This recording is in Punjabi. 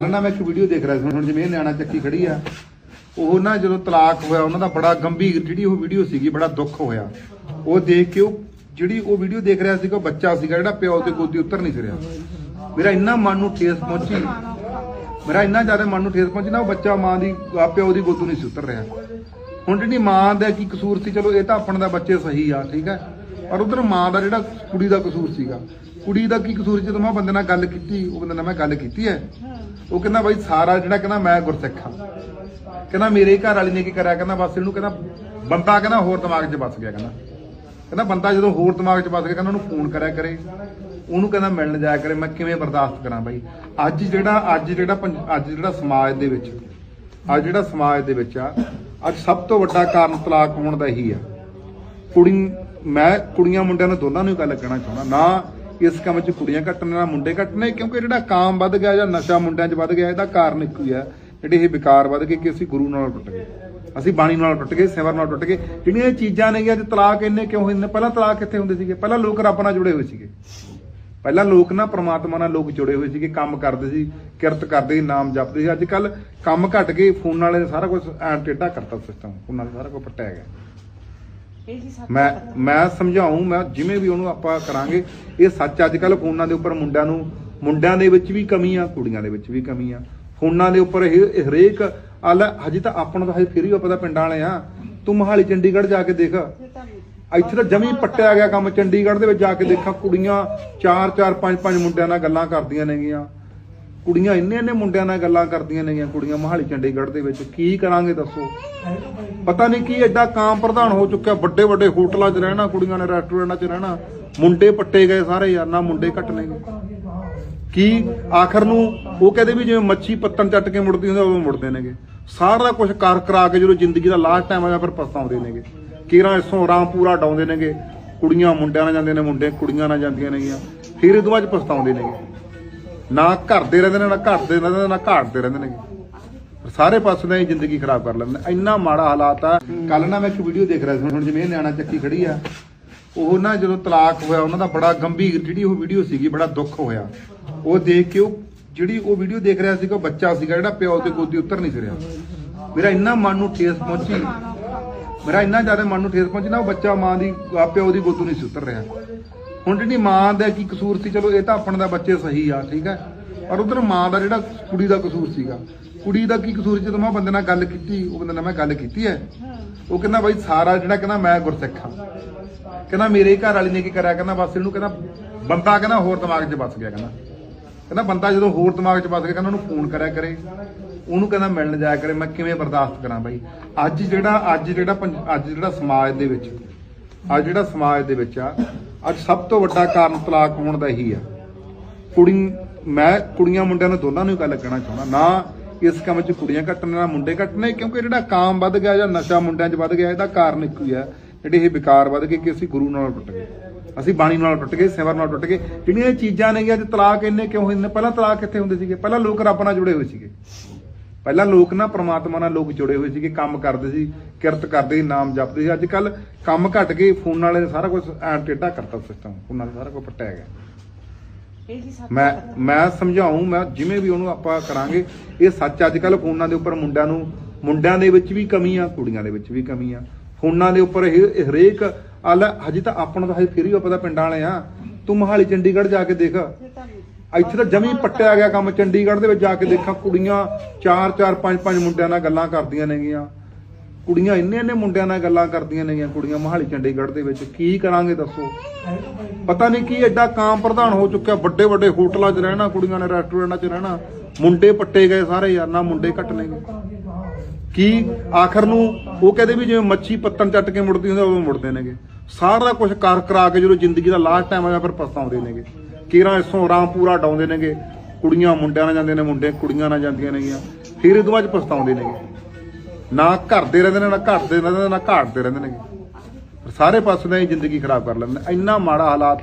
ਨਾ ਮੈਂ ਇੱਕ ਵੀਡੀਓ ਦੇਖ ਰਿਹਾ ਸੀ, ਹੁਣ ਜਿਵੇਂ ਇਹ ਨਿਆਣਾ ਚੱਕੀ ਖੜੀ ਆ, ਉਹ ਨਾ ਜਦੋਂ ਤਲਾਕ ਹੋਇਆ, ਉਹਨਾਂ ਦਾ ਬੜਾ ਗੰਭੀਰ, ਜਿਹੜੀ ਉਹ ਵੀਡੀਓ ਸੀਗੀ, ਬੜਾ ਦੁੱਖ ਹੋਇਆ। ਉਹ ਦੇਖ ਕੇ ਉਹ, ਜਿਹੜੀ ਉਹ ਵੀਡੀਓ ਦੇਖ ਰਿਹਾ ਸੀਗਾ ਬੱਚਾ ਸੀਗਾ, ਜਿਹੜਾ ਪਿਓ ਤੇ ਗੋਦੀ ਉੱਤਰ ਨਹੀਂ ਸੀ ਰਿਹਾ ਮੇਰਾ ਇੰਨਾ ਮਨ ਨੂੰ ਠੇਸ ਪਹੁੰਚੀ, ਮੇਰਾ ਇੰਨਾ ਜ਼ਿਆਦਾ ਮਨ ਨੂੰ ਠੇਸ ਪਹੁੰਚੀ ਨਾ, ਉਹ ਬੱਚਾ ਮਾਂ ਦੀ ਪਿਓ ਦੀ ਗੋਦੂ ਨਹੀਂ ਸੀ ਉਤਰ ਰਿਹਾ। ਹੁਣ ਜਿਹੜੀ ਮਾਂ ਦਾ ਕੀ ਕਸੂਰ ਸੀ, ਚਲੋ, ਇਹ ਤਾਂ ਆਪਣ ਦਾ ਬੱਚੇ ਸਹੀ ਆ, ਠੀਕ ਹੈ? ਪਰ ਉਧਰ ਮਾਂ ਦਾ ਜਿਹੜਾ ਕੁੜੀ ਦਾ ਕਸੂਰ ਸੀਗਾ, ਕੁੜੀ ਦਾ ਕੀ ਕਸੂਰ ਜਦੋਂ ਮੈਂ ਬੰਦੇ ਨਾਲ ਗੱਲ ਕੀਤੀ, ਉਹ ਬੰਦੇ ਨਾਲ ਮੈਂ ਗੱਲ ਕੀਤੀ ਹੈ। ਉਹ ਕਹਿੰਦਾ ਬਾਈ ਸਾਰਾ ਜਿਹੜਾ ਕਹਿੰਦਾ ਮੈਂ ਗੁਰਸਿੱਖ ਹਾਂ। ਕਹਿੰਦਾ ਮੇਰੇ ਘਰ ਵਾਲੀ ਨੇ ਕੀ ਕਰਿਆ? ਕਹਿੰਦਾ ਬਸ ਇਹਨੂੰ ਕਹਿੰਦਾ ਬੰਦਾ ਕਹਿੰਦਾ ਹੋਰ ਦਿਮਾਗ 'ਚ ਵੱਸ ਗਿਆ ਕਹਿੰਦਾ। ਕਹਿੰਦਾ ਬੰਦਾ ਜਦੋਂ ਹੋਰ ਦਿਮਾਗ 'ਚ ਵੱਸ ਗਿਆ, ਕਹਿੰਦਾ ਉਹਨੂੰ ਫੋਨ ਕਰਿਆ ਕਰੇ। ਉਹਨੂੰ ਕਹਿੰਦਾ ਮਿਲਣ ਜਾਇਆ ਕਰੇ। ਮੈਂ ਕਿਵੇਂ ਬਰਦਾਸ਼ਤ ਕਰਾਂ ਬਾਈ? ਅੱਜ ਜਿਹੜਾ ਅੱਜ ਜਿਹੜਾ ਪੰਜ- ਅੱਜ ਜਿਹੜਾ ਸਮਾਜ ਦੇ ਵਿੱਚ, ਅੱਜ ਜਿਹੜਾ ਸਮਾਜ ਦੇ ਵਿੱਚ ਆ, ਅੱਜ ਸਭ ਤੋਂ ਵੱਡਾ ਕਾਰਨ ਤਲਾਕ ਹੋਣ ਦਾ ਇਹੀ ਆ। ਕੁੜੀ ਮੈਂ ਕੁੜੀਆਂ ਮੁੰਡਿਆਂ ਨੂੰ ਦੋਨਾਂ ਨੂੰ ਗੱਲ ਕਹਿਣਾ ਚਾਹੁੰਦਾ, ਨਾ ਇਸ ਕੰਮ 'ਚ ਕੁੜੀਆਂ ਘੱਟ ਨੇ ਨਾ ਮੁੰਡੇ ਘੱਟ ਕਿਉਂਕਿ ਜਿਹੜਾ ਕਾਮ ਵੱਧ ਗਿਆ ਜਾਂ ਨਸ਼ਾ ਮੁੰਡਿਆਂ 'ਚ ਵੱਧ ਗਿਆ, ਇਹਦਾ ਕਾਰਨ ਇੱਕੋ ਹੀ ਹੈ, ਜਿਹੜੇ ਇਹ ਵਿਕਾਰ ਵੱਧ ਗਏ ਕਿ ਅਸੀਂ ਗੁਰੂ ਨਾਲ ਟੁੱਟ ਗਏ, ਅਸੀਂ ਬਾਣੀ ਨਾਲ ਟੁੱਟ ਗਏ ਸਿਮਰ ਨਾਲ ਟੁੱਟ ਗਏ, ਜਿਹੜੀਆਂ ਇਹ ਚੀਜ਼ਾਂ ਨੇ ਅੱਜ ਤਲਾਕ ਇੰਨੇ ਕਿਉਂ ਹੋਏ ਨੇ? ਪਹਿਲਾਂ ਤਲਾਕ ਕਿੱਥੇ ਹੁੰਦੇ ਸੀਗੇ? ਪਹਿਲਾਂ ਲੋਕ ਰੱਬ ਨਾਲ ਜੁੜੇ ਹੋਏ ਸੀਗੇ। ਪਹਿਲਾਂ ਲੋਕ ਨਾ ਪ੍ਰਮਾਤਮਾ ਨਾਲ ਲੋਕ ਜੁੜੇ ਹੋਏ ਸੀਗੇ, ਕੰਮ ਕਰਦੇ ਸੀ, ਕਿਰਤ ਕਰਦੇ ਸੀ, ਨਾਮ ਜਪਦੇ ਸੀ। ਅੱਜ ਕੱਲ ਕੰਮ ਘਟ ਗਏ, ਫੋਨ ਵਾਲੇ ਨੇ ਸਾਰਾ ਕੁਝ ਐ ਟੇਢਾ ਕਰਤਾ ਸਿਸਟਮ ਫੋਨਾਂ ਨਾਲ ਸਾਰਾ ਕੁਝ ਪੱਟਿਆ ਗਿਆ। ਇਹ ਜੀ ਸਭ ਮੈਂ ਮੈਂ ਸਮਝਾਉਂ ਮੈਂ ਜਿਵੇਂ ਵੀ ਉਹਨੂੰ ਆਪਾਂ ਕਰਾਂਗੇ ਇਹ ਸੱਚ ਅੱਜ ਕੱਲ ਫੋਨਾਂ ਦੇ ਉੱਪਰ ਮੁੰਡਿਆਂ ਨੂੰ ਮੁੰਡਿਆਂ ਦੇ ਵਿੱਚ ਵੀ ਕਮੀ ਆ ਕੁੜੀਆਂ ਦੇ ਵਿੱਚ ਵੀ ਕਮੀ ਆ। ਫੋਨਾਂ ਦੇ ਉੱਪਰ ਇਹ ਹਰੇਕ ਆਲਾ ਹਜੇ ਤਾਂ ਆਪਾਂ ਨੂੰ ਤਾਂ ਹਜੇ ਫਿਰ ਵੀ ਆਪਾਂ ਤਾਂ ਪਿੰਡਾਂ ਵਾਲੇ ਆ। ਤੂੰ ਮਹਾਲੀ ਚੰਡੀਗੜ੍ਹ ਜਾ ਕੇ ਦੇਖ। ਇੱਥੇ ਤਾਂ ਜਮੀ ਪੱਟਿਆ ਗਿਆ ਕੰਮ ਚੰਡੀਗੜ੍ਹ ਦੇ ਵਿੱਚ ਜਾ ਕੇ ਦੇਖਾਂ ਕੁੜੀਆਂ ਚਾਰ ਚਾਰ ਪੰਜ ਪੰਜ ਮੁੰਡਿਆਂ ਨਾਲ ਗੱਲਾਂ ਕਰਦੀਆਂ ਨੇਗੀਆਂ। ਕੁੜੀਆਂ ਇੰਨੇ ਇੰਨੇ ਮੁੰਡਿਆਂ ਨਾਲ ਗੱਲਾਂ ਕਰਦੀਆਂ ਨੇਗੀਆਂ, ਕੁੜੀਆਂ ਮਹਾਲੀ ਚੰਡੀਗੜ੍ਹ ਦੇ ਵਿੱਚ, ਕੀ ਕਰਾਂਗੇ ਦੱਸੋ? ਪਤਾ ਨਹੀਂ ਕੀ ਐਡਾ ਕਾਮ ਪ੍ਰਧਾਨ ਹੋ ਚੁੱਕਿਆ, ਵੱਡੇ ਵੱਡੇ ਹੋਟਲਾਂ 'ਚ ਰਹਿਣਾ, ਕੁੜੀਆਂ ਨੇ ਰੈਸਟੋਰੈਂਟਾਂ 'ਚ ਰਹਿਣਾ, ਮੁੰਡੇ ਪੱਟੇ ਗਏ ਸਾਰੇ ਯਾਰ, ਨਾ ਮੁੰਡੇ ਘੱਟ ਨੇਗੇ ਕੀ ਆਖਰ ਨੂੰ ਉਹ ਕਹਿੰਦੇ ਵੀ ਜਿਵੇਂ ਮੱਛੀ ਪੱਤਨ ਚੱਟ ਕੇ ਮੁੜਦੀ ਹੁੰਦੀ ਉਦੋਂ ਮੁੜਦੇ ਨੇਗੇ। ਸਾਰਾ ਕੁਝ ਕਰ ਕਰਾ ਕੇ ਜਦੋਂ ਜ਼ਿੰਦਗੀ ਦਾ ਲਾਸਟ ਟਾਈਮ ਆਇਆ ਫਿਰ ਪਛਤਾਉਂਦੇ ਨੇਗੇ। ਕਿਰਾਂ ਇਸੋਂ ਆਰਾਮ ਪੂਰਾ ਡਾਉਂਦੇ ਨੇਗੇ, ਕੁੜੀਆਂ ਮੁੰਡਿਆਂ ਨਾਲ ਜਾਂਦੇ ਨੇ, ਮੁੰਡੇ ਕੁੜੀਆਂ ਨਾਲ ਜਾਂਦੀਆਂ ਨੇਗੀਆਂ। ਫਿਰ ਇਹ ਤੋਂ ਬਾਅਦ ਪਛਤਾਉਂਦੇ ਨੇਗੇ। ਨਾ ਘਰ ਦੇ ਰਹਿੰਦੇ ਨੇ, ਨਾ ਘਰ ਦੇ ਰਹਿੰਦੇ ਨੇ, ਨਾ ਘਾਟ ਦੇ ਰਹਿੰਦੇ ਨੇਗੇ। ਸਾਰੇ ਪਾਸੇ ਦਾ ਹੀ ਜ਼ਿੰਦਗੀ ਖਰਾਬ ਕਰ ਲੈਂਦੇ ਨੇ। ਇੰਨਾ ਮਾੜਾ ਹਾਲਾਤ ਆ। ਕੱਲ ਨਾ ਮੈਂ ਇੱਕ ਵੀਡੀਓ ਦੇਖ ਰਿਹਾ ਸੀ, ਹੁਣ ਜਿਵੇਂ ਇਹ ਨਿਆਣਾ ਚੱਕੀ ਖੜੀ ਆ, ਉਹ ਨਾ ਜਦੋਂ ਤਲਾਕ ਹੋਇਆ, ਉਹਨਾਂ ਦਾ ਬੜਾ ਗੰਭੀਰ, ਜਿਹੜੀ ਉਹ ਵੀਡੀਓ ਸੀਗੀ, ਬੜਾ ਦੁੱਖ ਹੋਇਆ। ਉਹ ਦੇਖ ਕੇ ਉਹ, ਜਿਹੜੀ ਉਹ ਵੀਡੀਓ ਦੇਖ ਰਿਹਾ ਸੀਗਾ, ਉਹ ਬੱਚਾ ਸੀਗਾ, ਜਿਹੜਾ ਪਿਓ ਤੇ ਗੋਦੀ ਉੱਤਰ ਨਹੀਂ ਸੀ ਰਿਹਾ ਮੇਰਾ ਇੰਨਾ ਮਨ ਨੂੰ ਠੇਸ ਪਹੁੰਚੀ। ਮੇਰਾ ਇੰਨਾ ਜ਼ਿਆਦਾ ਮਨ ਨੂੰ ਠੇਸ ਪਹੁੰਚੀ ਨਾ, ਉਹ ਬੱਚਾ ਮਾਂ ਦੀ ਪਿਓ ਦੀ ਗੋਦੂ ਨਹੀਂ ਸੀ ਉਤਰ ਰਿਹਾ। ਹੁਣ ਜਿਹੜੀ ਮਾਂ ਦਾ ਕੀ ਕਸੂਰ ਸੀ, ਚਲੋ ਇਹ ਤਾਂ ਆਪਣ ਦਾ ਬੱਚੇ ਸਹੀ ਆ, ਠੀਕ ਹੈ। ਪਰ ਉਧਰ ਮਾਂ ਦਾ ਜਿਹੜਾ ਕੁੜੀ ਦਾ ਕਸੂਰ ਸੀਗਾ, ਕੁੜੀ ਦਾ ਕੀ ਕਸੂਰ ਜਦੋਂ ਮੈਂ ਬੰਦੇ ਨਾਲ ਗੱਲ ਕੀਤੀ, ਉਹ ਬੰਦੇ ਨਾਲ ਮੈਂ ਗੱਲ ਕੀਤੀ ਹੈ। ਉਹ ਕਹਿੰਦਾ ਬਾਈ ਸਾਰਾ ਜਿਹੜਾ ਕਹਿੰਦਾ ਮੈਂ ਗੁਰਸਿੱਖ ਹਾਂ। ਕਹਿੰਦਾ ਮੇਰੇ ਘਰ ਵਾਲੀ ਨੇ ਕੀ ਕਰਿਆ? ਕਹਿੰਦਾ ਬਸ ਇਹਨੂੰ ਕਹਿੰਦਾ ਬੰਦਾ ਕਹਿੰਦਾ ਹੋਰ ਦਿਮਾਗ 'ਚ ਵੱਸ ਗਿਆ, ਕਹਿੰਦਾ। ਕਹਿੰਦਾ ਬੰਦਾ ਜਦੋਂ ਹੋਰ ਦਿਮਾਗ 'ਚ ਵੱਸ ਗਿਆ, ਕਹਿੰਦਾ ਉਹਨੂੰ ਫੋਨ ਕਰਿਆ ਕਰੇ। ਉਹਨੂੰ ਕਹਿੰਦਾ ਮਿਲਣ ਜਾਇਆ ਕਰੇ, ਮੈਂ ਕਿਵੇਂ ਬਰਦਾਸ਼ਤ ਕਰਾਂ ਬਾਈ? ਅੱਜ ਜਿਹੜਾ ਅੱਜ ਜਿਹੜਾ ਅੱਜ ਜਿਹੜਾ ਸਮਾਜ ਦੇ ਵਿੱਚ, ਅੱਜ ਜਿਹੜਾ ਸਮਾਜ ਦੇ ਵਿੱਚ ਆ ਅੱਜ ਸਭ ਤੋਂ ਵੱਡਾ ਕਾਰਨ ਤਲਾਕ ਹੋਣ ਦਾ ਹੀ ਆ। ਕੁੜੀ, ਮੈਂ ਕੁੜੀਆਂ ਮੁੰਡਿਆਂ ਨੂੰ ਦੋਨਾਂ ਨੂੰ ਗੱਲ ਕਹਿਣਾ ਚਾਹੁੰਦਾ, ਨਾ ਇਸ ਕੰਮ 'ਚ ਕੁੜੀਆਂ ਘੱਟ ਨੇ ਮੁੰਡੇ ਘੱਟ ਕਿਉਂਕਿ ਜਿਹੜਾ ਕਾਮ ਵੱਧ ਗਿਆ ਜਾਂ ਨਸ਼ਾ ਮੁੰਡਿਆਂ 'ਚ ਵੱਧ ਗਿਆ, ਇਹਦਾ ਕਾਰਨ ਇੱਕੋ ਹੀ ਆ, ਜਿਹੜੇ ਇਹ ਵਿਕਾਰ ਵੱਧ ਗਏ ਕਿ ਅਸੀਂ ਗੁਰੂ ਨਾਲ ਟੁੱਟ ਗਏ। ਅਸੀਂ ਬਾਣੀ ਨਾਲ ਟੁੱਟ ਗਏ, ਸਿਮਰ ਨਾਲ ਟੁੱਟ ਗਏ। ਜਿਹੜੀਆਂ ਇਹ ਚੀਜ਼ਾਂ ਨੇ ਅੱਜ ਤਲਾਕ ਇੰਨੇ ਕਿਉਂ ਹੋਏ ਨੇ? ਪਹਿਲਾਂ ਤਲਾਕ ਕਿੱਥੇ ਹੁੰਦੇ ਸੀਗੇ? ਪਹਿਲਾਂ ਲੋਕ ਰੱਬ ਨਾਲ ਜੁੜੇ ਹੋਏ ਸੀਗੇ। ਪਹਿਲਾਂ ਲੋਕ ਨਾ ਪ੍ਰਮਾਤਮਾ ਨਾਲ ਲੋਕ ਜੁੜੇ ਹੋਏ ਸੀਗੇ ਕੰਮ ਕਰਦੇ ਸੀ ਕਿਰਤ ਕਰਦੇ ਸੀ ਨਾਮ ਜਪਦੇ ਸੀ। ਅੱਜ ਕੱਲ ਕੰਮ ਘਟ ਗਏ ਫੋਨ ਵਾਲੇ ਨੇ ਸਾਰਾ ਕੁਝ ਐ ਟੇਢਾ ਕਰਤਾ ਸਿਸਟਮ ਫੋਨਾਂ ਨਾਲ ਸਾਰਾ ਕੁਝ ਪੱਟਿਆ ਗਿਆ। ਮੈਂ ਮੈਂ ਸਮਝਾਉਂ ਮੈਂ ਜਿਵੇਂ ਵੀ ਉਹਨੂੰ ਆਪਾਂ ਕਰਾਂਗੇ ਇਹ ਸੱਚ ਅੱਜ ਕੱਲ ਫੋਨਾਂ ਦੇ ਉੱਪਰ ਮੁੰਡਿਆਂ ਨੂੰ ਮੁੰਡਿਆਂ ਦੇ ਵਿੱਚ ਵੀ ਕਮੀ ਆ ਕੁੜੀਆਂ ਦੇ ਵਿੱਚ ਵੀ ਕਮੀ ਆ। ਫੋਨਾਂ ਦੇ ਉੱਪਰ ਇਹ ਹਰੇਕ ਆਲਾ ਹਜੇ ਤਾਂ ਆਪਾਂ ਨੂੰ ਤਾਂ ਹਜੇ ਫਿਰ ਵੀ ਆਪਾਂ ਤਾਂ ਪਿੰਡਾਂ ਵਾਲੇ ਆ। ਤੂੰ ਮਹਾਲੀ ਚੰਡੀਗੜ੍ਹ ਜਾ ਕੇ ਦੇਖ। ਇੱਥੇ ਤਾਂ ਜਮੀ ਪੱਟਿਆ ਗਿਆ ਕੰਮ ਚੰਡੀਗੜ੍ਹ ਦੇ ਵਿੱਚ ਜਾ ਕੇ ਦੇਖਾਂ ਕੁੜੀਆਂ ਚਾਰ ਚਾਰ ਪੰਜ ਪੰਜ ਮੁੰਡਿਆਂ ਨਾਲ ਗੱਲਾਂ ਕਰਦੀਆਂ ਨੇਗੀਆਂ। ਕੁੜੀਆਂ ਇੰਨੇ ਇੰਨੇ ਮੁੰਡਿਆਂ ਨਾਲ ਗੱਲਾਂ ਕਰਦੀਆਂ ਨੇਗੀਆਂ ਕੁੜੀਆਂ ਮਹਾਲੀ ਚੰਡੀਗੜ੍ਹ ਦੇ ਵਿੱਚ। ਕੀ ਕਰਾਂਗੇ ਦੱਸੋ? ਪਤਾ ਨਹੀਂ ਕੀ ਐਡਾ ਕਾਮ ਪ੍ਰਧਾਨ ਹੋ ਚੁੱਕਿਆ ਵੱਡੇ ਵੱਡੇ ਹੋਟਲਾਂ 'ਚ ਰਹਿਣਾ ਕੁੜੀਆਂ ਨੇ ਰੈਸਟੋਰੈਂਟਾਂ 'ਚ ਰਹਿਣਾ। ਮੁੰਡੇ ਪੱਟੇ ਗਏ ਸਾਰੇ ਯਾਰ ਨਾ ਮੁੰਡੇ ਘੱਟ ਨੇਗੇ ਕੀ ਆਖਰ ਨੂੰ ਉਹ ਕਹਿੰਦੇ ਵੀ ਜਿਵੇਂ ਮੱਛੀ ਪੱਤਨ ਚੱਟ ਕੇ ਮੁੜਦੀ ਹੁੰਦੀ ਆ, ਉਦੋਂ ਮੁੜਦੇ ਨੇਗੇ। ਸਾਰਾ ਕੁਝ ਕਰ ਕਰਾ ਕੇ ਜਦੋਂ ਜ਼ਿੰਦਗੀ ਦਾ ਲਾਸਟ ਟਾਈਮ ਆਇਆ ਫਿਰ ਪਛਤਾਉਂਦੇ ਨੇਗੇ। ਕੀਰਾਂ ਇਸੋਂ ਰਾਮ ਪੂਰਾ ਡਾਉਂਦੇ ਨੇਗੇ, ਕੁੜੀਆਂ ਮੁੰਡਿਆਂ ਨਾਲ ਜਾਂਦੇ ਨੇ, ਮੁੰਡੇ ਕੁੜੀਆਂ ਨਾਲ ਜਾਂਦੀਆਂ ਨੇਗੀਆਂ, ਫਿਰ ਇਹ ਤੋਂ ਬਾਅਦ 'ਚ ਪਛਤਾਉਂਦੇ ਨੇਗੇ। ਨਾ ਘਰ ਦੇ ਰਹਿੰਦੇ ਨੇ, ਨਾ ਘਰ ਦੇ ਰਹਿੰਦੇ ਨੇ, ਨਾ ਘਾਟ ਦੇ ਰਹਿੰਦੇ ਨੇਗੇ। ਸਾਰੇ ਪਾਸੇ ਦਾ ਹੀ ਜ਼ਿੰਦਗੀ ਖਰਾਬ ਕਰ ਲੈਂਦੇ ਇੰਨਾ ਮਾੜਾ ਹਾਲਾਤ